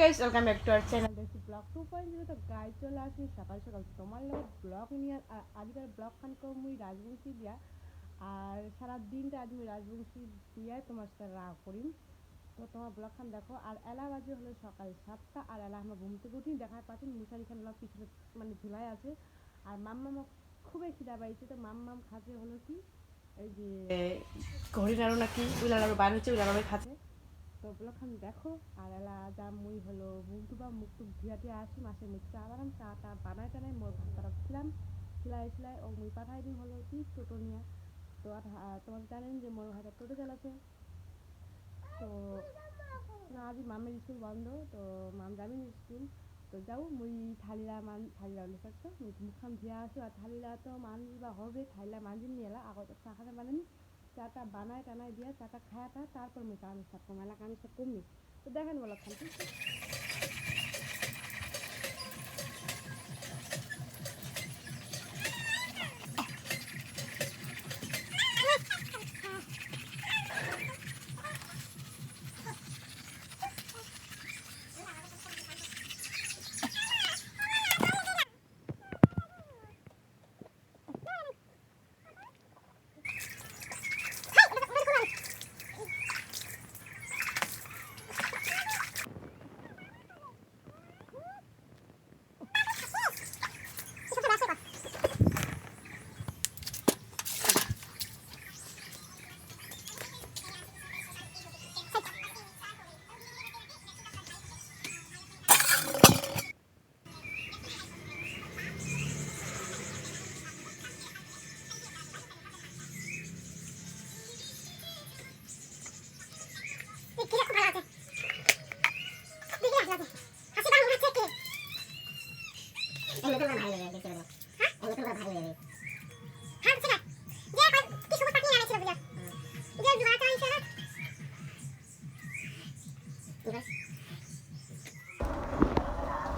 Guys welcome back to our channel দেখছি blog two point zero তো guy চলে আসি সকাল সকাল। তোমার লগত ব্লগ নিয়ে আর আজকের ব্লগ খান মুই রাজবংশী দিয়া। আর সারা দিনটা আজ মুই রাজবংশী দিয়া তোমার সাথে রাগ করিম। তো তোমার ব্লগ খান দেখো, আর এলা বাজে হলো সকাল সাতটা, আর এলা আমরা ঘুম থেকে উঠি দেখা পাচ্ছেন মুশারি খান আমার পিছনে মানে ঝুলাই আছে। আর মাম্মা খুবই খিদা পাইছে, তো মাম্মাম খাচ্ছে হলো কি, এই যে ঘড়ি নাড়ু নাকি উইলা নাড়ু বার হচ্ছে উইলা নাড়ু খাচ্ছে। তো ওগুলোখান দেখো আর এলা যা মুই হলো মুখ টুবা মুখ টুক ধুয়াতে আসি মাসে মুখ চা বানাম চা টা বানাই টানাই মোর ভাত তারা ছিলাম সিলাই সিলাই ও মুই পাঠাই দিই হলো কি টোটো নিয়ে। তো আর তোমার জানেন যে মোর ভাইটা টোটো চালাচ্ছে। তো না, আজ মামের স্কুল বন্ধ, তো মাম যাবেন স্কুল। তো যাও, মুই থালিলা মান, থালিলা উল্লেখ করছ মুই মুখখান ধুয়ে আসো আর থালিলা তো মানবা হবে, থালিলা মানজিন নিয়ে এলা, আগত চা খাতে বানানি। চাটা বানায় টানায় দিয়ে চাটা খায়াটা তারপর মেয়েটা কাম স্টার্ট করব এলা কাম তো দেখেন বলো খান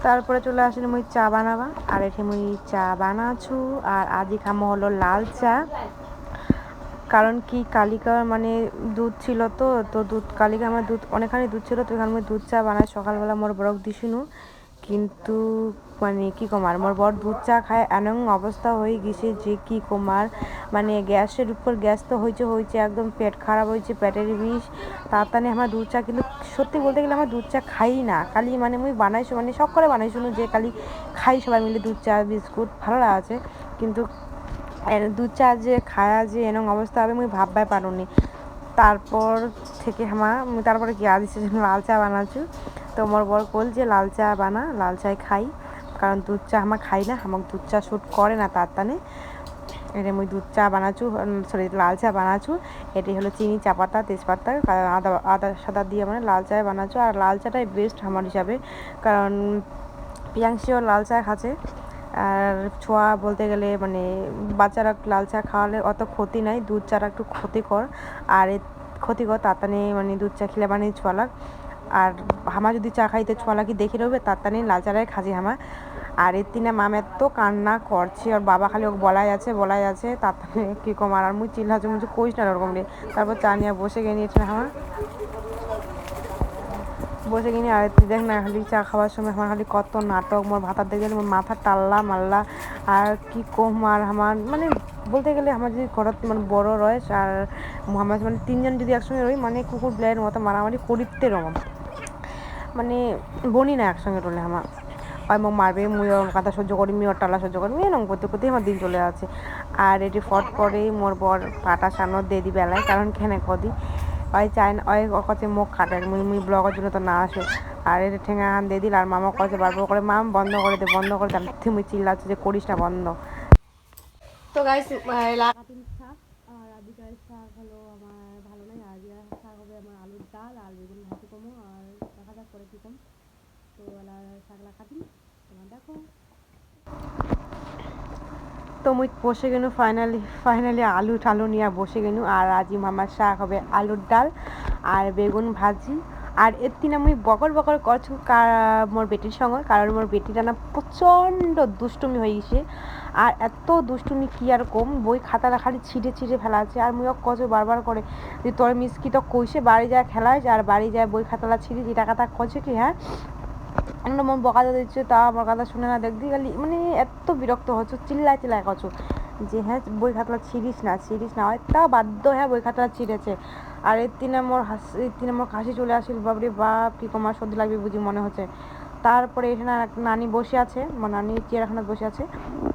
তারপরে চলে আসলে মুই চা বানাবা। আর এটি মুই চা বানাছু, আর আজি খামো হলো লাল চা। কারণ কি কালিকার মানে দুধ ছিল তো তো দুধ, কালিকা আমার দুধ, অনেকখানি দুধ ছিল, তো এখানে দুধ চা বানাই, সকালবেলা মোর বরক দিছিনু কিন্তু মানে কি কমার মোর বর দুধ চা খায় এমন অবস্থা হয়ে গেছে যে কি কমার মানে গ্যাসের উপর গ্যাস তো হয়েছে হয়েছে একদম পেট খারাপ হয়েছে পেটের বিষ। তাড়াতাড়ি আমার দুধ চা কিন্তু সত্যি বলতে গেলে আমার দুধ চা খাই না। খালি মানে মুই বানাইছো মানে সব করে বানাইছো যে খালি খাই সবাই মিলে দুধ চা বিস্কুট, ভালো লাগছে কিন্তু দুধ চা যে খায়া যে এরকম অবস্থা হবে মুই ভাববাই পারুনি তারপর থেকে মুই তারপরে কি আজ লাল চা বানাচ্ছু তো মোর বর কল যে লাল চা বানা, লাল চাই খাই। কারণ দুধ চা আমার খাই না আমার দুধ চা শ্যুট করে না তার তানে এটা মুই দুধ চা বানাচ্ছু সরি লাল চা বানাচ্ছু এটি হলো চিনি, চা পাতা, তেজপাতা আদা আদা, সাদা দিয়ে মানে লাল চায় বানাচ্ছু আর লাল চাটাই বেস্ট আমার হিসাবে, কারণ পিয়াংশিও লাল চা খাচ্ছে। আর ছোঁয়া বলতে গেলে মানে বাচ্চারা লাল চা খাওয়ালে অত ক্ষতি নাই, দুধ চাটা একটু ক্ষতিকর। আর ক্ষতিকর তাতানে মানে দুধ চা খেলে মানে ছোয়ালাক আর হামা যদি চা খাইতে ছোয়ালাকি দেখে রবে তাতানে লাল চাটাই খাজি হামা। আর এর তিনে মামের তো কান্না করছে, আর বাবা খালি ওকে বলাই আছে বলাই আছে তাতানে কি কম আর মুই চিল্লাচ্ছে মুঝে কইস না ওরকম রে। তারপর চা নিয়ে বসে গিয়ে নিয়েছে আমার। বসে কিনে আর দেখ না, খালি চা খাওয়ার সময় আমার খালি কত নাটক, মোর ভাতার দেখে মোর মাথা টাল্লা মাল্লা। আর কি কম আর আমার মানে বলতে গেলে আমার যদি ঘরত মানে বড় রয়েস, আর আমার মানে তিনজন যদি একসঙ্গে রই মানে কুকুর ব্লাইয়ের মতো মারামারি করিতে রকম মানে বনি না একসঙ্গে রলে আমার। হয় মোক মারবে মুই ওর কথা সহ্য করি মি ওর টালা সহ্য করি মি এরকম করতে করতেই আমার দিন চলে আছে আর এটি ফট করেই মোর বর পাটা সানো দিয়ে দি বেলায় কারণ খেনে কদি? ওই চাই না ওই কাছে মুখ কাটে মুই মুই ব্লগের জন্য তো না আসে। আর এটা ঠেঙা হান দিয়ে দিল আর মামা কাছে বারবার করে মাম বন্ধ করে দে বন্ধ করে তুই মুই চিল্লাচ্ছে যে করিস না বন্ধ। তো গাইস লাগাতিন শাক আর আদিকার শাক হলো আমার ভালো নাই। আর শাক হবে আমার আলুর ডাল আর বেগুন ভাজি কমো আর দেখা যাক করে কি কম। তো কাটিম তোমার তো মুই বসে গেনু ফাইনালি ফাইনালি আলু টালু নিয়ে বসে গেনু, আর আজি মামার শাক হবে আলুর ডাল আর বেগুন ভাজি। আর এর দিন মুই বকর বকর করছু মোর বেটির সঙ্গে, কারণ মোর বেটিটা না প্রচণ্ড দুষ্টুমি হয়ে গেছে আর এত দুষ্টুমি কি আর কম, বই খাতাটা খালি ছিঁড়ে ছিঁড়ে ফেলা আছে আর মুই কচ বারবার করে যে তোর মিস কি তো কইছে, বাড়ি যায় খেলায়, আর বাড়ি যায় বই খাতাটা ছিঁড়ে যে টাকাটা কছে কি হ্যাঁ? একটা মন বকাতে দিচ্ছে, তা আমার কথা শুনে না দেখবি গেলি মানে এত বিরক্ত হচ্ছ, চিল্লায় চিল্লায় করছ, যে হ্যাঁ বই খাতলা ছিঁড়িস না ছিঁড়িস না, হয় তা বাধ্য হ্যাঁ বই খাতলা ছিঁড়েছে। আর এর দিনে মোর হাসি, এর দিনে মোর কাশি চলে আসিল, বাপরে বাপ, কি কমার সর্দি লাগবে বুঝি মনে হচ্ছে। তারপরে এখানে নানি বসে আছে মানে নানি চিড়িয়াখানায় বসে আছে।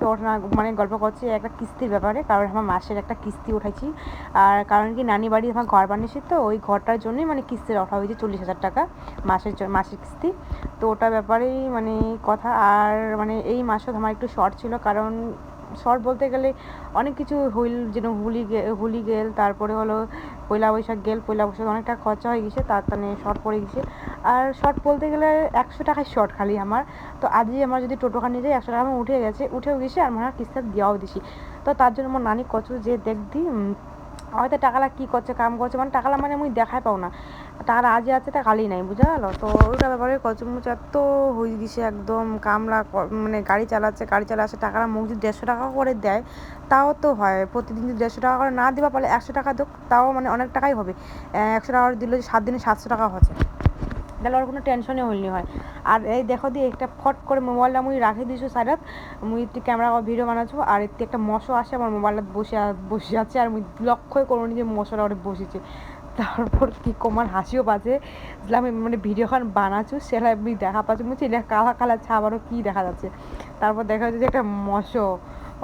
তো ওর মানে গল্প করছে, একটা কিস্তির ব্যাপারে, কারণ আমার মাসের একটা কিস্তি উঠাইছি। আর কারণ কি, নানি বাড়ি আমার ঘর বানিয়েছি তো, ওই ঘরটার জন্যই মানে কিস্তির ওঠা হয়েছে চল্লিশ হাজার টাকা মাসের মাসের কিস্তি। তো ওটার ব্যাপারেই মানে কথা, আর মানে এই মাসও আমার একটু শর্ট ছিল, কারণ শর্ট বলতে গেলে অনেক কিছু হুইল যেন হুলি হুলি গেল তারপরে হলো পয়লা বৈশাখ গেল পয়লা বৈশাখ অনেকটা খরচা হয়ে গেছে তার মানে শর্ট পড়ে গেছে। আর শর্ট বলতে গেলে একশো টাকায় শর্ট খালি আমার। তো আজই আমার যদি টোটোখান নিয়ে যাই একশো টাকা আমার উঠে গেছে উঠেও গেছে আর হয় কিস্তা দেওয়াও দিছি। তো তার জন্য আমার নানি কচু যে উম, হয়তো টাকালা কি করছে, কাম করছে মানে টাকালা মানে আমি দেখাই পাও না। টাকালা আজে আছে তা কালি নাই, বুঝা গেল? তো ওইটা ব্যাপারে কচমুচ এত হয়ে গেছে একদম, কামলা মানে গাড়ি চালাচ্ছে গাড়ি চালাচ্ছে, টাকালা মুখ যদি দেড়শো টাকা করে দেয়, তাও তো হয়, প্রতিদিন যদি দেড়শো টাকা করে না দেওয়া পারলে একশো টাকা দোক, তাও মানে অনেক টাকাই হবে। একশো টাকা দিলে সাত দিনে সাতশো টাকা হচ্ছে। তাহলে ওর কোনো টেনশনই হইনি হয়। আর এই দেখো দিয়ে একটা ফট করে মোবাইলটা মুই রাখি দিছো সাইডত, মুই একটু ক্যামেরা ভিডিও বানাচ্ছো, আর এতে একটা মশো আসে আমার মোবাইলটা বসে বসে আছে, আর মুই লক্ষ্যই করুনি যে মশোটা ওটা বসেছে। তারপর কি কমার হাসিও বাজে আমি মানে ভিডিওখান বানাচ্ছো, সেটা আমি দেখা পাচ্ছি। মুছে এটা কালা কালা ছাপ আরও কী দেখা যাচ্ছে। তারপর দেখা যাচ্ছে যে একটা মশো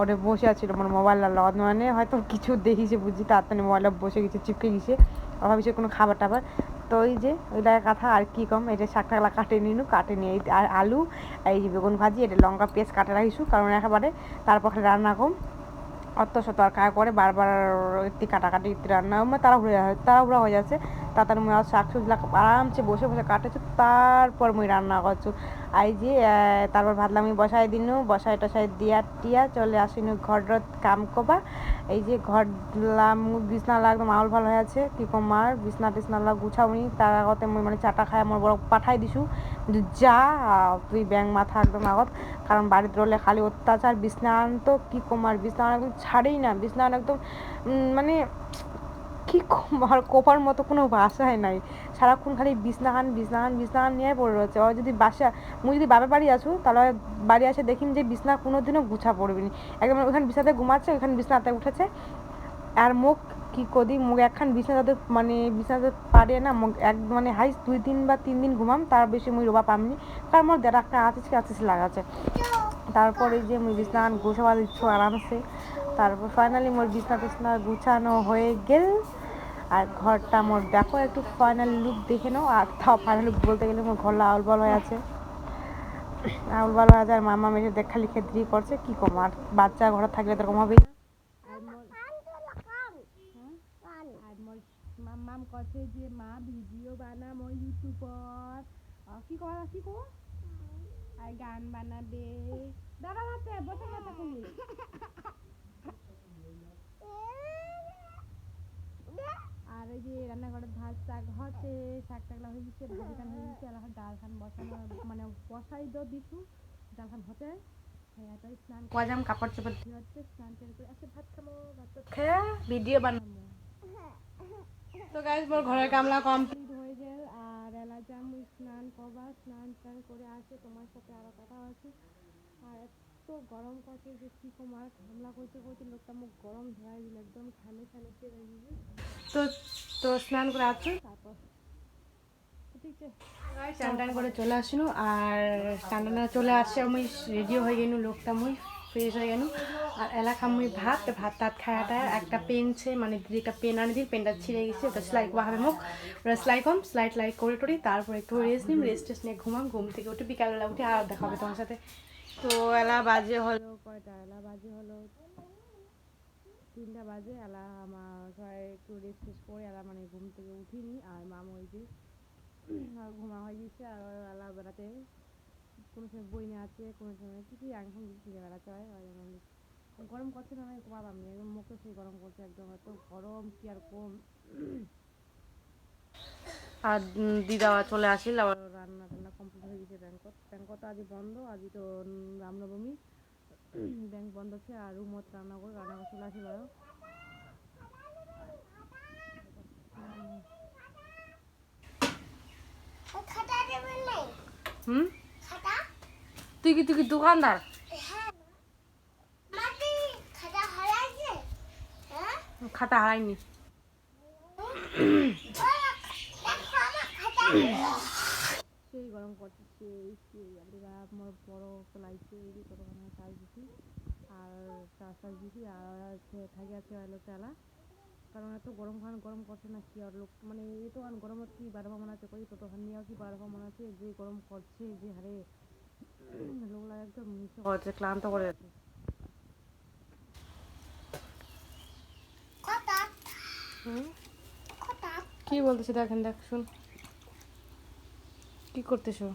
ওটা বসে আছিল আমার মোবাইলটা লগত মানে হয়তো কিছু দেখিছে বুঝি, তাড়াতাড়ি মোবাইলটা বসে গেছে, চিপকে গেছে। আর ভাবিছে কোনো খাবার টাবার। তো ওই যে ওইটা কথা আর কি কম এটা শাকটালা কাটে নিনু, কাটে নিয়ে আর আলু, এই যে বেগুন ভাজি, এটা লঙ্কা পেস্ট কাটে রাখিছু কারণ একেবারে তারপর রান্না কম। অত শত আর করে বারবার একটি কাটাকাটি রান্না, তাড়াহুড়ো, তাড়াহুড়া হয়ে যাচ্ছে। তাড়াতাড়ি মুই শাক সবজি আরামসে বসে বসে কাটেছো তারপর মুই রান্না করছ। আই যে তারপর ভাবলাম আমি বসাই দিনু বসাই টসাই দিয়া টিয়া, চলে আসিনু ঘর কাম কবা এই যে ঘর লাম বিছনা একদম আউল ভালো হয়ে আছে, কি কমার বিছনা টিছনা লাগ গুছাওনি তার আগতে মুই মানে চাটা খাই, আমার বড় পাঠাই দিছু। যা, তুই ব্যাং মাথা একদম আগত, কারণ বাড়িতে রলে খালি অত্যাচার, বিছনা আনতো, কি কমার বিছনা একদম ছাড়েই না, বিছনা একদম মানে কি কমার, কোপার মতো কোনো ভাষাই নাই। সারাক্ষণ খালি বিছনাখান বিছনাখান বিছনাখান নিয়ে পড়ে রয়েছে। ও যদি বাসা, মুই যদি বাবার বাড়ি আসু তাহলে বাড়ি আসে দেখিম যে বিছনা কোনো দিনও গুছা পড়বি নি একদম ওখানে বিছনাতে ঘুমাচ্ছে, ওখানে বিছনাতে উঠেছে। আর মুখ কি কদি, মুখ একখান বিছনাতে মানে বিছনাতে পারে না, মুখ এক মানে হাইস দুই দিন বা তিন দিন ঘুমাম, তার বেশি মুই রোবা পামনি। কারণ মোর দেড় একটা আছিস আছিস লাগাছে তারপরে যে মুই বিছনা গুছাবা দিচ্ছ আরামসে, তারপর ফাইনালি মোর বিছনা টিছনা গুছানো হয়ে গেল। আর ঘরটা মোর, দেখো একটু ফাইনাল লুক দেখে নাও। আর তাও ফাইনাল লুক বলতে গেলে মোর ঘর আউল বল হয়ে আছে। আউল বল হয়ে আছে আর মামা মেয়ে দেখ খালি খেদ্রি করছে, কি কম আর বাচ্চা ঘরে থাকলে তো কম হবেই মাম কছে যে, মা ভিডিও বানাম ইউটিউবত কি করা কি কো আর গান বানাবে। হাতে বসে গেছে তুমি আর এই যে রান্নাঘরের ভাত শাক হচ্ছে শাক টাকলা হয়ে গেছে ভাজি খান হয়ে গেছে আর ডাল খান বসানো মানে বসাই দো দিছু ডাল খান হতে। হ্যাঁ তাই স্নান কজাম কাপড় চাপড় ধুয়ে হচ্ছে স্নান টান করে আসে ভাত খাব ভাত খেয়ে ভিডিও বানাবো তো গাইজ মোর ঘরের কামলা কমপ্লিট হয়ে গেল আর এলা যাম স্নান করবা স্নান টান করে আসে তোমার সাথে আরও কথা আছে। আর এত গরম করছে যে কি কমার কামলা করতে করতে লোকটা মুখ গরম ধরাই দিল একদম পেয়ে গেছে। তো তো স্নান করে আসছো তারপর চান টান করে চলে আসিনু। আর চান টান চলে আসছে আমি রেডিও হয়ে গেনু, লোকটা মুই ফ্রেশ হয়ে গেনু। আর এলাকা মুই ভাত ভাত টাত খায়াটা। একটা পেন ছে মানে দিদি একটা পেন আনি দিল পেনটা ছিঁড়ে গেছে। ওটা সেলাই করা হবে মুখ। ওটা সেলাই কম সেলাই টেলাই করে টরি, তারপর একটু রেস্ট নিম রেস্ট টেস্ট নিয়ে ঘুমাম। ঘুম থেকে উঠে বিকালবেলা উঠে আর দেখা হবে তোমার সাথে। তো এলা বাজে হলো কয়টা? এলা বাজে হলো তিনটা বাজে এলা আমার সবাই একটু রেস্ট টেস্ট করে এলা মানে ঘুম থেকে উঠিনি আর মাম আর ঘুমা হয়ে গেছে আর এলা বেড়াতে কোনো সময় বই নিয়ে আছে কোনো সময় কিছু এখন ঘুরে বেড়াতে হয় গরম করছে না আমি ঘুমাবাম নি একদম মুখে সেই গরম করছে একদম এত গরম কি আর কম। আর দিদা চলে আসিল আবার রান্না টান্না কমপ্লিট হয়ে গেছে ব্যাংকত ব্যাংকত আজ বন্ধ আজ তো রামনবমী। ব্যাংক বন্ধ আছে আর রুমত রান্না করে রান্না করে চলে আসিল আর হুম তুই কি তুই কি দোকানদার হ্যাঁ খাতা হারাইনি ওরা দেখো আমার খাতা সেই গরম করছে সেই সেই আপনি আমার বড় চলাইছে এই কতখানি চার্জ দিছি। আর চার্জ দিছি আর হচ্ছে থাকি আছে হলো তেলা কারণ এত গরম খান গরম করছে না কি আর লোক মানে এত খান গরমত কি বারো মনে আছে কই তত খান নিয়েও কি বারো মনে আছে যে গরম করছে যে হারে লোকলা একদম হচ্ছে ক্লান্ত করে যাচ্ছে। কি বলতেছে? দেখেন দেখ শুন। কি করতেছো?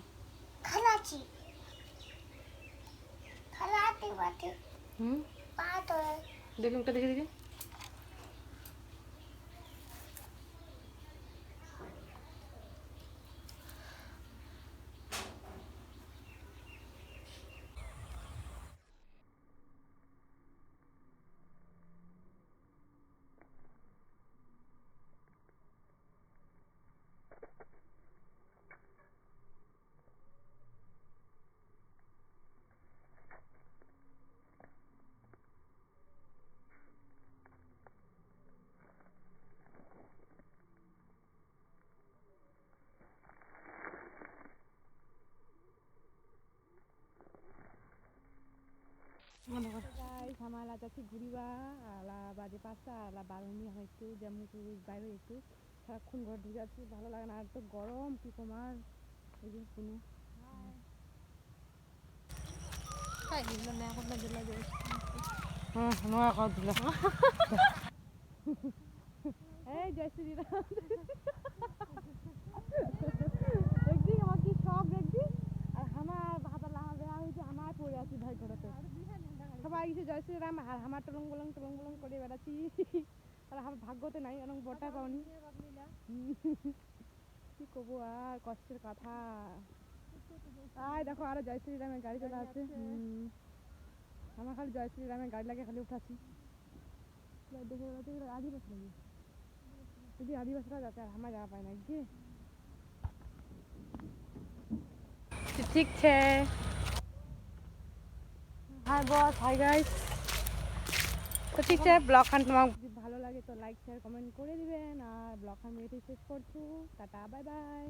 হুম পা ধরে দেখুন একটা দেখে দেখে hamala যাচ্ছি ঘুরিবা আলা বাজে পাঁচটা আলা বারুনি আমি একটু যেমন বাইরে একটু সারাক্ষণ ঘর ঢুকে যাচ্ছি ভালো লাগে না আর তো গরম কি তোমার এই যে শুনো এই জয় শ্রীরাম দেখবি আমার কি সব দেখবি আর আমার ভাতা লাহা দেওয়া হয়েছে আমার পড়ে আছি ভাই ঘরতে সবাই গেছে আর আমার টলং বলং টলং বলং করে বেড়াচ্ছি। আর আমার ভাগ্যতে নাই অনেক বটা পাওনি। কি করব আর কষ্টের কথা। আয় দেখো আরও জয় শ্রীরামের গাড়ি চলে হুম। আমার খালি জয় শ্রীরামের গাড়ি লাগে খালি উঠাচ্ছি। দেখে বেড়াচ্ছি আদিবাসী লাগে। যদি আদিবাসীরা যাতে আর আমার যাওয়া পায় না কি? ঠিক છે হাই বস হাই গাইস তো ঠিক আছে, ব্লগ খান তোমার ভালো লাগে তো লাইক শেয়ার কমেন্ট করে দিবেন। আর ব্লগ খান এটাই শেষ করছ। Tata bye bye